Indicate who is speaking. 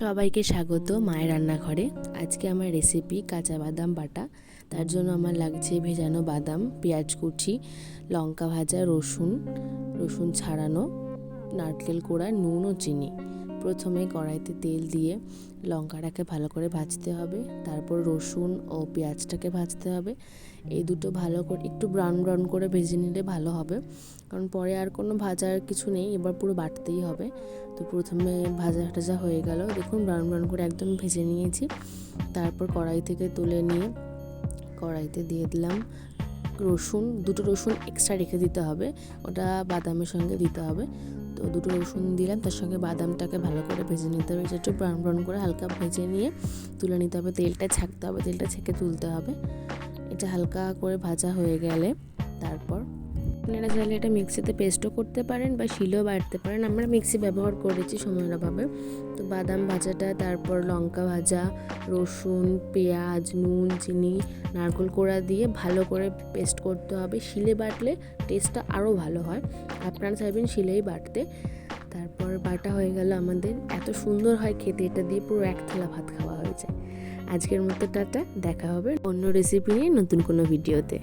Speaker 1: সবাইকে স্বাগত মায়ের রান্নাঘরে। আজকে আমার রেসিপি কাঁচা বাদাম বাটা। তার জন্য আমার লাগছে ভেজানো বাদাম, পেঁয়াজ কুচি, লঙ্কা ভাজা, রসুন রসুন ছাড়ানো, নারকেল কোড়া, নুন ও চিনি। প্রথমে কড়াইতে তেল দিয়ে লঙ্কাটাকে ভালো করে ভাজতে হবে। তারপর রসুন ও পেঁয়াজটাকে ভাজতে হবে। এই দুটো ভালো করে একটু ব্রাউন ব্রাউন করে ভেজে নিলে ভালো হবে। কারণ পরে আর কোনো ভাজার কিছু নেই, এবার পুরো বাটতেই হবে। তো প্রথমে ভাজা টাজা হয়ে গেল। দেখুন ব্রাউন ব্রাউন করে একদম ভেজে নিয়েছি। তারপর কড়াই থেকে তুলে নিয়ে কড়াইতে দিয়ে দিলাম রসুন, দুটো রসুন এক্সট্রা রেখে দিতে হবে। ওটা বাদামের সঙ্গে দিতে হবে। তো দুটো রসুন দিলাম, তার সঙ্গে বাদামটাকে ভালো করে ভেজে নিতে হবে। একটু ব্রাউন ব্রাউন করে হালকা ভেজে নিয়ে তুলে নিতে হবে। তেলটা ছাঁকতে হবে, তেলটা ছেঁকে তুলতে হবে। এটা হালকা করে ভাজা হয়ে গেলে তারপর আপনারা চাইলে এটা মিক্সিতে পেস্টও করতে পারেন বা শিলেও বাটতে পারেন। আমরা মিক্সি ব্যবহার করেছি সময়ের অভাবে। তো বাদাম ভাজাটা, তারপর লঙ্কা ভাজা, রসুন, পেঁয়াজ, নুন, চিনি, নারকেল কোড়া দিয়ে ভালো করে পেস্ট করতে হবে। শিলে বাটলে টেস্টটা আরও ভালো হয়। আপনারা চাইবেন শিলেই বাটতে। তারপর বাটা হয়ে গেল আমাদের। এত সুন্দর হয় খেতে, এটা দিয়ে পুরো এক থালা ভাত খাওয়া হয়ে যায়। আজকের মতো টাটা, দেখা হবে অন্য রেসিপি নিয়ে নতুন কোনো ভিডিওতে